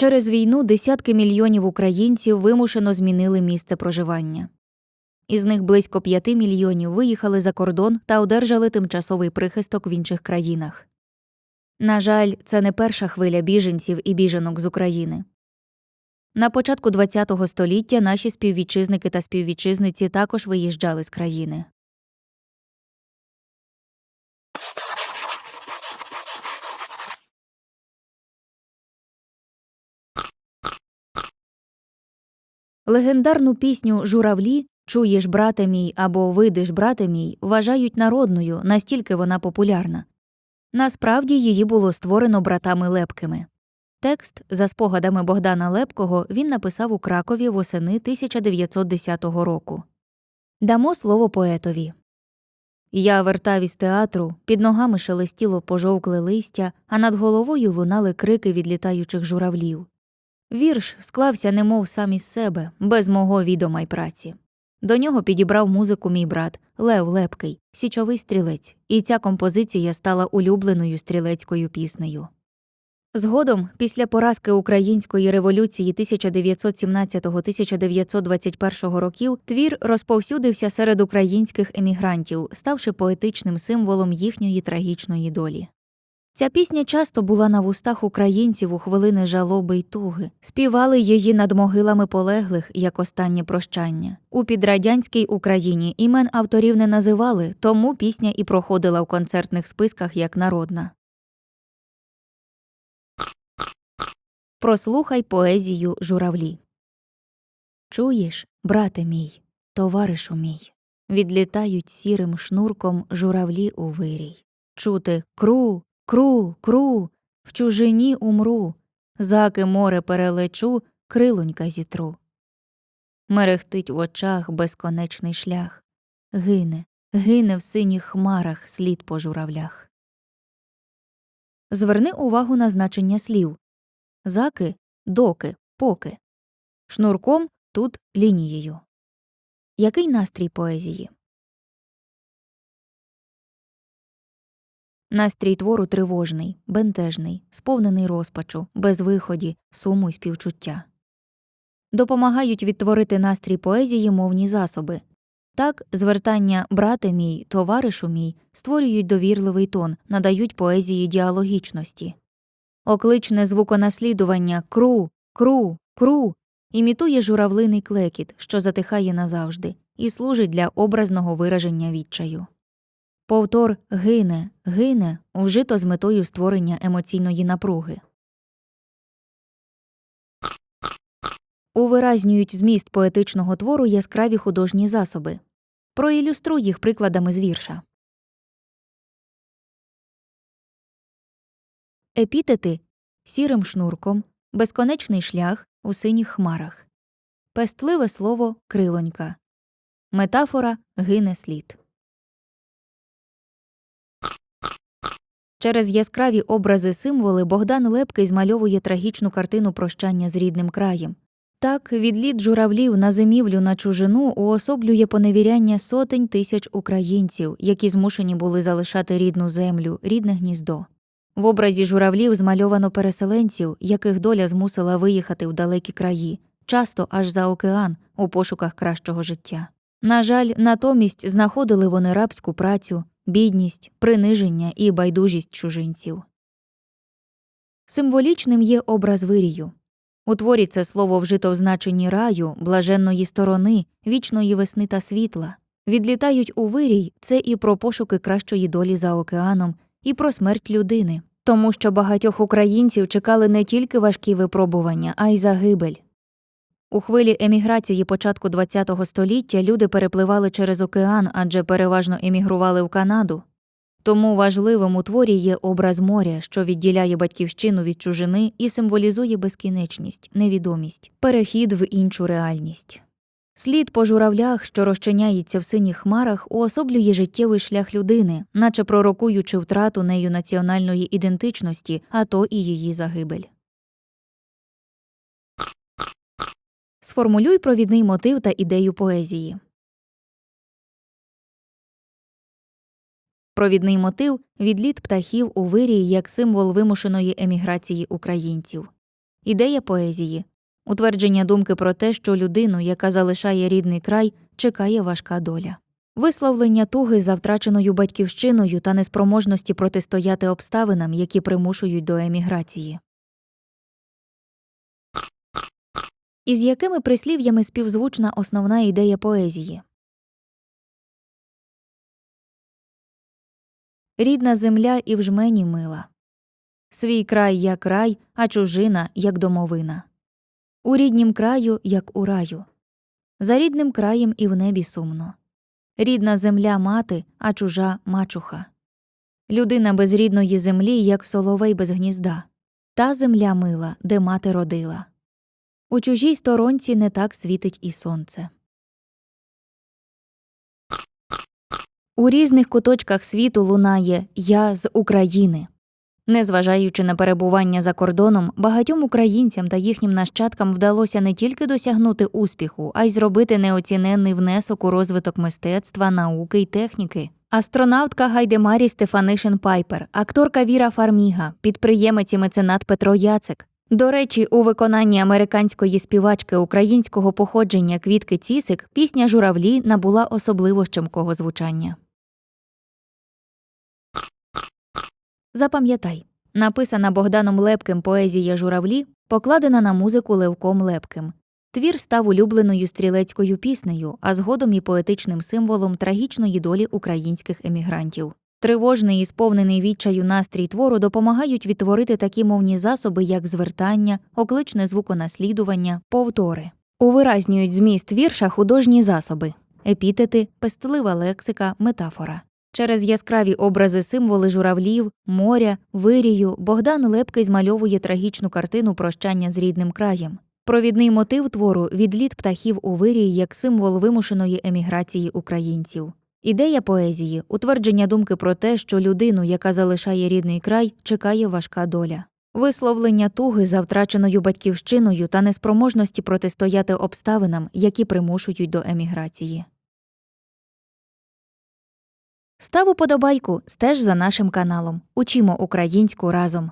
Через війну десятки мільйонів українців вимушено змінили місце проживання. Із них близько 5 мільйонів виїхали за кордон та одержали тимчасовий прихисток в інших країнах. На жаль, це не перша хвиля біженців і біженок з України. На початку ХХ століття наші співвітчизники та співвітчизниці також виїжджали з країни. Легендарну пісню Журавлі Чуєш, брате мій або Видиш, брате мій вважають народною, настільки вона популярна. Насправді її було створено братами Лепкими. Текст, за спогадами Богдана Лепкого, він написав у Кракові восени 1910 року. Дамо слово поетові. Я вертав із театру, під ногами шелестіло пожовкле листя, а над головою лунали крики відлітаючих журавлів. Вірш склався немов сам із себе, без мого відома й праці. До нього підібрав музику мій брат Лев Лепкий, січовий стрілець, і ця композиція стала улюбленою стрілецькою піснею. Згодом, після поразки української революції 1917-1921 років, твір розповсюдився серед українських емігрантів, ставши поетичним символом їхньої трагічної долі. Ця пісня часто була на вустах українців у хвилини жалоби й туги, співали її над могилами полеглих як останнє прощання. У підрадянській Україні імен авторів не називали, тому пісня і проходила в концертних списках як народна. Прослухай поезію журавлі. Чуєш, брате мій, товаришу мій, відлітають сірим шнурком журавлі у вирій. Чути кру, кру, кру, в чужині умру, заки море перелечу, крилонька зітру. Мерехтить в очах безконечний шлях, гине, гине в синіх хмарах слід по журавлях. Зверни увагу на значення слів заки, доки, поки. Шнурком тут лінією. Який настрій поезії? Настрій твору тривожний, бентежний, сповнений розпачу, безвиході, суму й співчуття. Допомагають відтворити настрій поезії мовні засоби. Так, звертання брате мій, товаришу мій створюють довірливий тон, надають поезії діалогічності. Окличне звуконаслідування кру, кру, кру імітує журавлиний клекіт, що затихає назавжди, і служить для образного вираження відчаю. Повтор гине, гине вжито з метою створення емоційної напруги. Увиразнюють зміст поетичного твору яскраві художні засоби. Проілюструй їх прикладами з вірша. Епітети сірим шнурком, безконечний шлях у синіх хмарах, пестливе слово крилонька, метафора гине слід. Через яскраві образи символи Богдан Лепкий змальовує трагічну картину прощання з рідним краєм. Так, відліт журавлів на зимівлю на чужину уособлює поневіряння сотень тисяч українців, які змушені були залишати рідну землю, рідне гніздо. В образі журавлів змальовано переселенців, яких доля змусила виїхати в далекі краї, часто аж за океан, у пошуках кращого життя. На жаль, натомість знаходили вони рабську працю, бідність, приниження і байдужість чужинців. Символічним є образ вирію. У творі це слово вжито в значенні раю, блаженної сторони, вічної весни та світла. Відлітають у вирій це і про пошуки кращої долі за океаном, і про смерть людини, тому що багатьох українців чекали не тільки важкі випробування, а й загибель. У хвилі еміграції початку ХХ століття люди перепливали через океан, адже переважно емігрували в Канаду. Тому важливим у творі є образ моря, що відділяє батьківщину від чужини і символізує безкінечність, невідомість, перехід в іншу реальність. Слід по журавлях, що розчиняється в синіх хмарах, уособлює життєвий шлях людини, наче пророкуючи втрату нею національної ідентичності, а то і її загибель. Сформулюй провідний мотив та ідею поезії. Провідний мотив відліт птахів у вирії як символ вимушеної еміграції українців. Ідея поезії утвердження думки про те, що людину, яка залишає рідний край, чекає важка доля. Висловлення туги за втраченою батьківщиною та неспроможності протистояти обставинам, які примушують до еміграції. Із якими прислів'ями співзвучна основна ідея поезії? Рідна земля і в жмені мила. Свій край як рай, а чужина як домовина. У ріднім краю, як у раю. За рідним краєм і в небі сумно. Рідна земля мати, а чужа мачуха. Людина без рідної землі, як соловей без гнізда. Та земля мила, де мати родила. У чужій сторонці не так світить і сонце. У різних куточках світу лунає Я з України. Незважаючи на перебування за кордоном, багатьом українцям та їхнім нащадкам вдалося не тільки досягнути успіху, а й зробити неоціненний внесок у розвиток мистецтва, науки й техніки. Астронавтка Гайдемарі Стефанишин Пайпер, акторка Віра Фарміга, підприємець і меценат Петро Яцик. До речі, у виконанні американської співачки українського походження Квітки Цісик пісня Журавлі набула особливо щемкого звучання. Запам'ятай, написана Богданом Лепким поезія Журавлі покладена на музику Левком Лепким. Твір став улюбленою стрілецькою піснею, а згодом і поетичним символом трагічної долі українських емігрантів. Тривожний і сповнений відчаю настрій твору допомагають відтворити такі мовні засоби, як звертання, окличне звуконаслідування, повтори. Увиразнюють зміст вірша художні засоби епітети, пестелива лексика, метафора. Через яскраві образи символи журавлів, моря, вирію Богдан Лепкий змальовує трагічну картину прощання з рідним краєм. Провідний мотив твору відліт птахів у вирії як символ вимушеної еміграції українців. Ідея поезії утвердження думки про те, що людину, яка залишає рідний край, чекає важка доля. Висловлення туги за втраченою батьківщиною та неспроможності протистояти обставинам, які примушують до еміграції. Став уподобайку, стеж за нашим каналом. Учімо українську разом.